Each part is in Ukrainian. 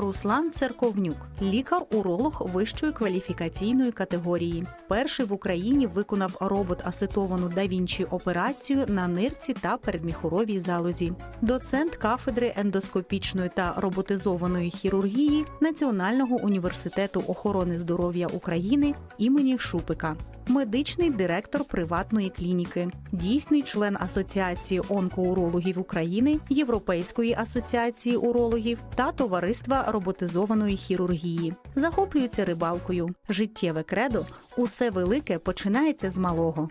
Руслан Церковнюк, лікар-уролог вищої кваліфікаційної категорії. Перший в Україні виконав робот-асетовану да операцію на нирці та передміхуровій залозі. Доцент кафедри ендоскопічної та роботизованої хірургії Національного університету охорони здоров'я України імені Шупика. Медичний директор приватної клініки, дійсний член Асоціації онкоурологів України, Європейської асоціації урологів та Товариства роботизованої хірургії. Захоплюється рибалкою. Життєве кредо усе велике починається з малого.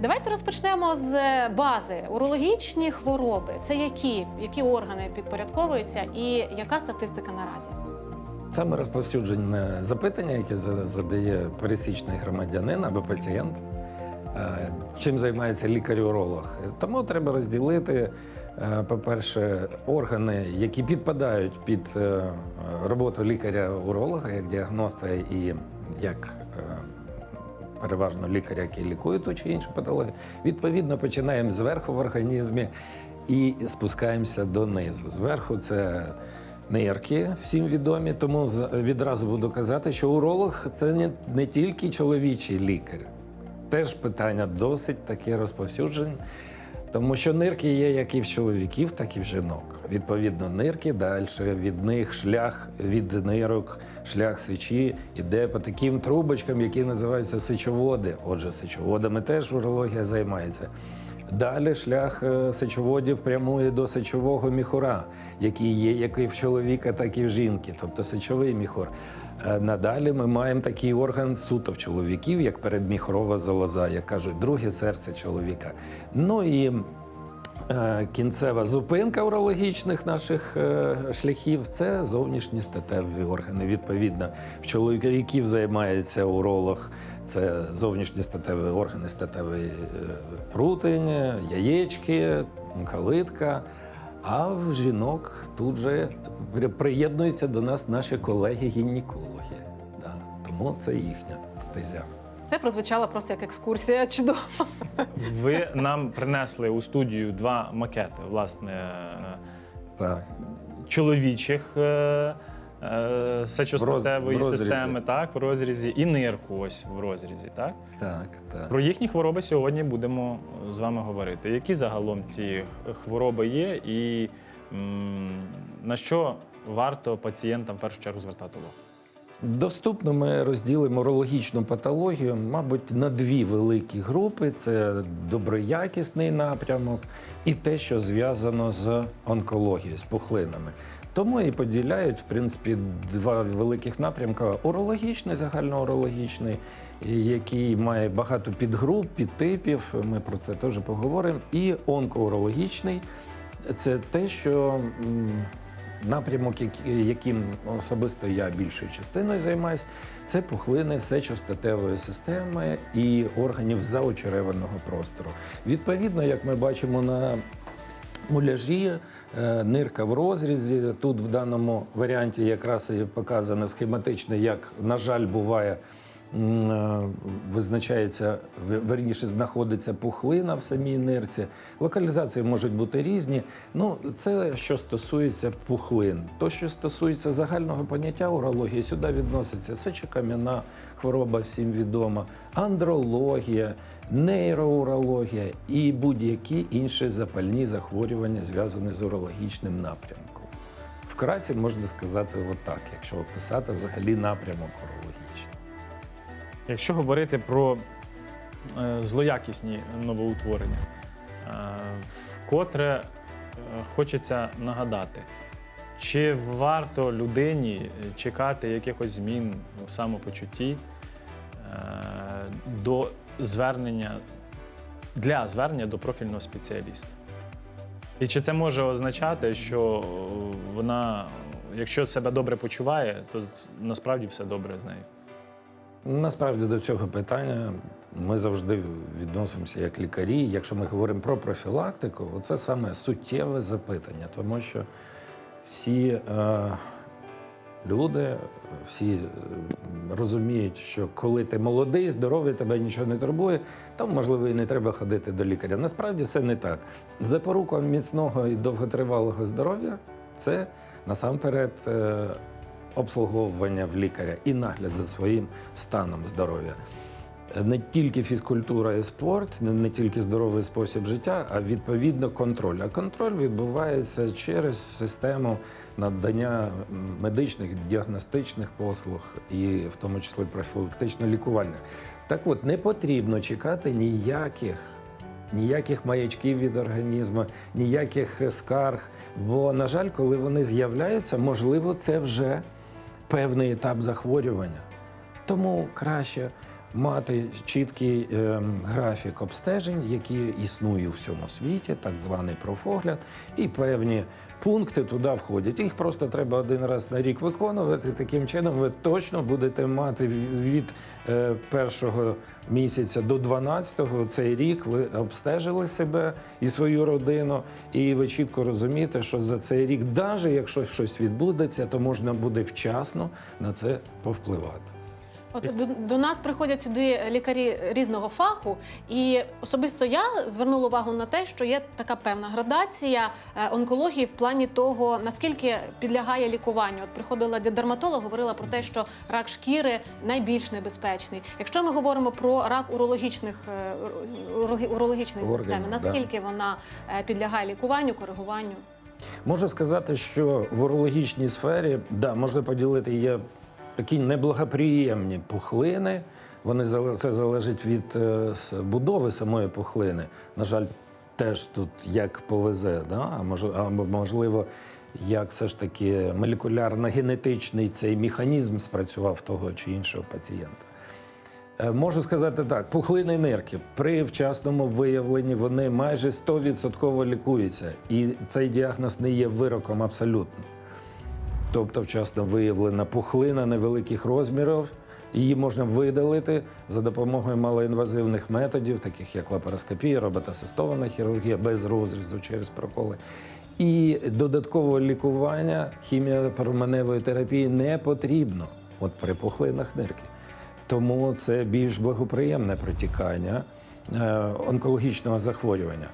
Давайте розпочнемо з бази. Урологічні хвороби. Це які? Які органи підпорядковуються і яка статистика наразі? Саме розповсюджене запитання, яке задає пересічний громадянин або пацієнт, е, чим займається лікар-уролог. Тому треба розділити, е, по-перше, органи, які підпадають під е, роботу лікаря-уролога як діагноста і як переважно лікаря, який лікує ту чи іншу патологію. Відповідно, починаємо зверху в організмі і спускаємося донизу. Зверху це нирки, всім відомі, тому відразу буду казати, що уролог це не, не тільки чоловічий лікар. Теж питання досить таке розповсюджене. Тому що нирки є як і в чоловіків, так і в жінок. Відповідно, нирки далі, від них шлях від нирок, шлях сечі іде по таким трубочкам, які називаються сечоводи. Отже, сечоводами теж урологія займається. Далі шлях е, сечоводів прямує до сечового міхура, який є як і в чоловіка, так і в жінки, тобто сечовий міхур. Е, Надалі ми маємо такий орган суто в чоловіків, як передміхрова залоза, як кажуть, друге серце чоловіка. Ну і е, кінцева зупинка урологічних наших шляхів це зовнішні статеві органи. Відповідно, в чоловіків займається уролог. Це зовнішні статеві органи, статевий е, прутень, яєчки, калитка. А в жінок тут же приєднуються до нас наші колеги-гінекологи. Да. Тому це їхня стезя. Це прозвучало просто як екскурсія. Чудово. Ви нам принесли у студію два макети, власне, е, Так. чоловічих е, сечостатевої В роз- в розрізі. системи, так, в розрізі, і нирку ось в розрізі. Так? Так, так. Про їхні хвороби сьогодні будемо з вами говорити. Які загалом ці хвороби є, і м, на що варто пацієнтам в першу чергу звертати увагу? Доступно ми розділимо урологічну патологію, мабуть, на дві великі групи: це доброякісний напрямок і те, що зв'язано з онкологією, з пухлинами. Тому і поділяють, в принципі, два великих напрямка: урологічний, загальноурологічний, який має багато підгруп, підтипів. Ми про це теж поговоримо. І онкоурологічний це те, що напрямок, яким особисто я більшою частиною займаюся, це пухлини сечостатевої системи і органів заочереваного простору. Відповідно, як ми бачимо на муляжі, е, нирка в розрізі. Тут в даному варіанті якраз і показано схематично, як, на жаль, буває. Е, Визначається, верніше, знаходиться пухлина в самій нирці. Локалізації можуть бути різні. Ну, це що стосується пухлин. То, що стосується загального поняття урології, сюди відноситься сечокам'яна хвороба, всім відома, андрологія, нейроурологія і будь-які інші запальні захворювання, зв'язані з урологічним напрямком. Вкратце можна сказати отак, якщо описати взагалі напрямок урологічний. Якщо говорити про е, злоякісні новоутворення, е, вкотре е, хочеться нагадати, чи варто людині чекати якихось змін в самопочутті до звернення для звернення до профільного спеціаліста? І чи це може означати, що вона, якщо себе добре почуває, то насправді все добре з нею? Насправді до цього питання ми завжди відносимося як лікарі. Якщо ми говоримо про профілактику, це саме суттєве запитання, тому що всі е, люди, всі е, розуміють, що коли ти молодий, здоровий, тебе нічого не турбує, то можливо і не треба ходити до лікаря. Насправді все не так. Запорука міцного і довготривалого здоров'я це насамперед е, обслуговування в лікаря і нагляд за своїм станом здоров'я. Не тільки фізкультура і спорт, не, тільки здоровий спосіб життя, а відповідно контроль. А контроль відбувається через систему надання медичних діагностичних послуг і в тому числі профілактично-лікувальних. Так от не потрібно чекати ніяких. Ніяких маячків від організму, ніяких е, скарг. Бо, на жаль, коли вони з'являються, можливо, це вже певний етап захворювання. Тому краще мати чіткий ем, графік обстежень, які існує у всьому світі, так званий профогляд, і певні пункти туди входять. Їх просто треба один раз на рік виконувати. Таким чином, ви точно будете мати від е, першого місяця до 12-го цей рік. Ви обстежили себе і свою родину, і ви чітко розумієте, що за цей рік, навіть якщо щось відбудеться, то можна буде вчасно на це повпливати. От до, до нас приходять сюди лікарі різного фаху, і особисто я звернула увагу на те, що є така певна градація е, онкології в плані того, наскільки підлягає лікуванню. От приходила до дерматолога, говорила про те, що рак шкіри найбільш небезпечний. Якщо ми говоримо про рак урологічних е, урологі- урологічної системи, да. наскільки вона е, підлягає лікуванню, коригуванню? Можу сказати, що в урологічній сфері да, можна поділити є такі неблагоприємні пухлини. Вони це залежить від е, будови самої пухлини. На жаль, теж тут як повезе, да? а можливо, як все ж таки молекулярно-генетичний цей механізм спрацював того чи іншого пацієнта. Е, Можу сказати так: пухлини нирки при вчасному виявленні вони майже 100% лікуються, і цей діагноз не є вироком абсолютно. Тобто, вчасно виявлена пухлина невеликих розмірів, її можна видалити за допомогою малоінвазивних методів, таких як лапароскопія, роботасистована хірургія без розрізу через проколи. І додаткового лікування хіміопроменевої терапії не потрібно от при пухлинах нирки. Тому це більш благоприємне протікання е, онкологічного захворювання.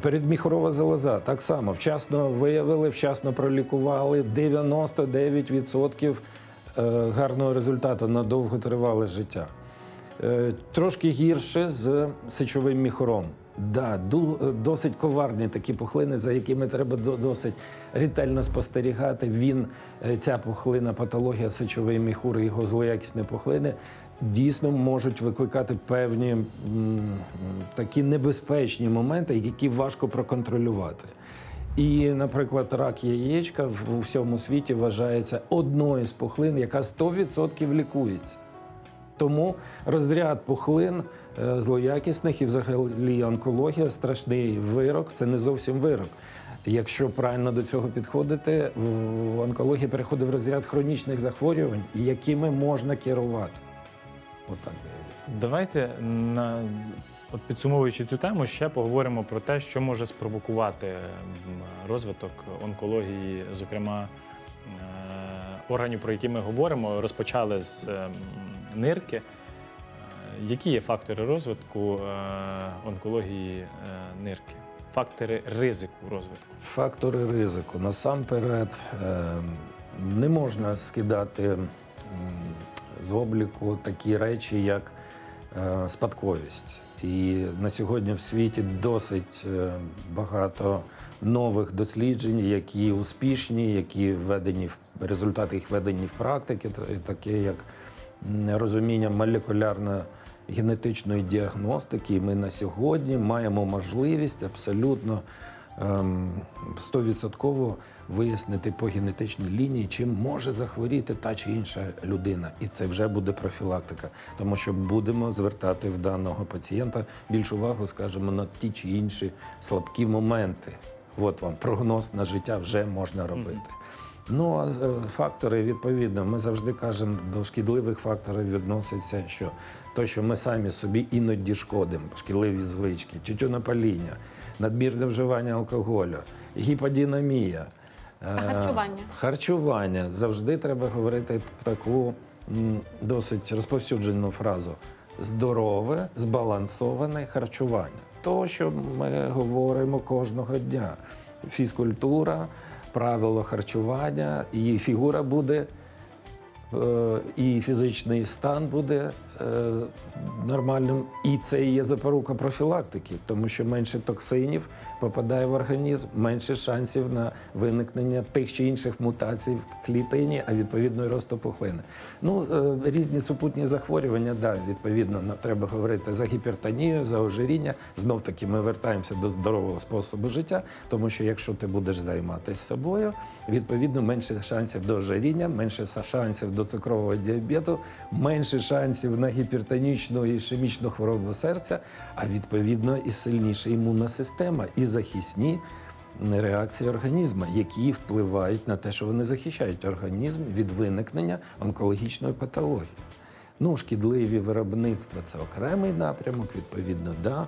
Передміхорова залоза так само вчасно виявили, вчасно пролікували 99% е, гарного результату на довготривале життя. Е, Трошки гірше з сечовим міхором. Да, досить коварні такі пухлини, за якими треба до- досить ретельно спостерігати. Він, е, ця пухлина, патологія сечовий міхур і його злоякісні пухлини дійсно можуть викликати певні такі небезпечні моменти, які важко проконтролювати. І, наприклад, рак яєчка в всьому світі вважається одною з пухлин, яка 100% лікується. Тому розряд пухлин е, злоякісних і взагалі онкологія страшний вирок. Це не зовсім вирок. Якщо правильно до цього підходити, в- онкологія переходить в розряд хронічних захворювань, якими можна керувати. Отак. Давайте на от підсумовуючи цю тему, ще поговоримо про те, що може спровокувати розвиток онкології, зокрема е, органів, про які ми говоримо, розпочали з е, нирки. Е, Які є фактори розвитку е, онкології нирки? Фактори ризику розвитку? Фактори ризику. Насамперед е, не можна скидати з обліку такі речі, як е, спадковість. І на сьогодні в світі досить е, багато нових досліджень, які успішні, які введені в результати їх введені в практики, та- таке як розуміння молекулярно генетичної діагностики. І ми на сьогодні маємо можливість абсолютно стовідсотково вияснити по генетичній лінії, чим може захворіти та чи інша людина. І це вже буде профілактика, тому що будемо звертати в даного пацієнта більшу увагу, скажімо, на ті чи інші слабкі моменти. От вам прогноз на життя вже можна робити. Ну а е, фактори відповідно, ми завжди кажемо, до шкідливих факторів відноситься, що то, що ми самі собі іноді шкодимо, шкідливі звички, тютюнопаління, надмірне вживання алкоголю, гіподінамія, А Е, харчування? Харчування. Завжди треба говорити таку досить розповсюджену фразу: здорове, збалансоване харчування. То, що ми говоримо кожного дня. Фізкультура, правило харчування, і фігура буде. Е, І фізичний стан буде е, нормальним, і це і є запорука профілактики, тому що менше токсинів попадає в організм, менше шансів на виникнення тих чи інших мутацій в клітині, а відповідно і росту пухлини. Ну е, різні супутні захворювання, да, відповідно, треба говорити за гіпертонію, за ожиріння. Знов таки ми вертаємося до здорового способу життя, тому що якщо ти будеш займатися собою, відповідно менше шансів до ожиріння, менше шансів до цукрового діабету, менше шансів на гіпертонічну і ішемічну хворобу серця, а відповідно і сильніша імунна система, і захисні реакції організму, які впливають на те, що вони захищають організм від виникнення онкологічної патології. Ну, шкідливі виробництва це окремий напрямок, відповідно, да.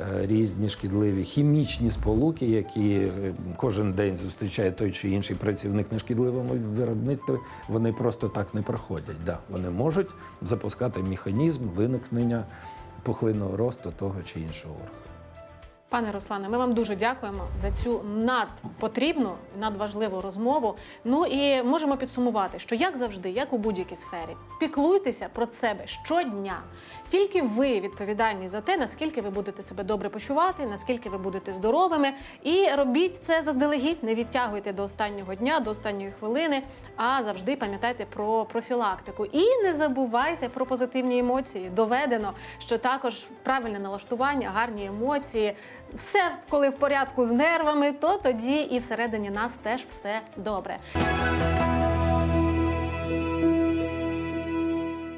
Е, Різні шкідливі хімічні сполуки, які е, кожен день зустрічає той чи інший працівник на шкідливому виробництві, вони просто так не проходять. Да. Вони можуть запускати механізм виникнення пухлинного росту того чи іншого органу. Пане Руслане, ми вам дуже дякуємо за цю надпотрібну, надважливу розмову. Ну і можемо підсумувати, що як завжди, як у будь-якій сфері, піклуйтеся про себе щодня. Тільки ви відповідальні за те, наскільки ви будете себе добре почувати, наскільки ви будете здоровими. І робіть це заздалегідь, не відтягуйте до останнього дня, до останньої хвилини, а завжди пам'ятайте про профілактику. І не забувайте про позитивні емоції. Доведено, що також правильне налаштування, гарні емоції. Все, коли в порядку з нервами, то тоді і всередині нас теж все добре.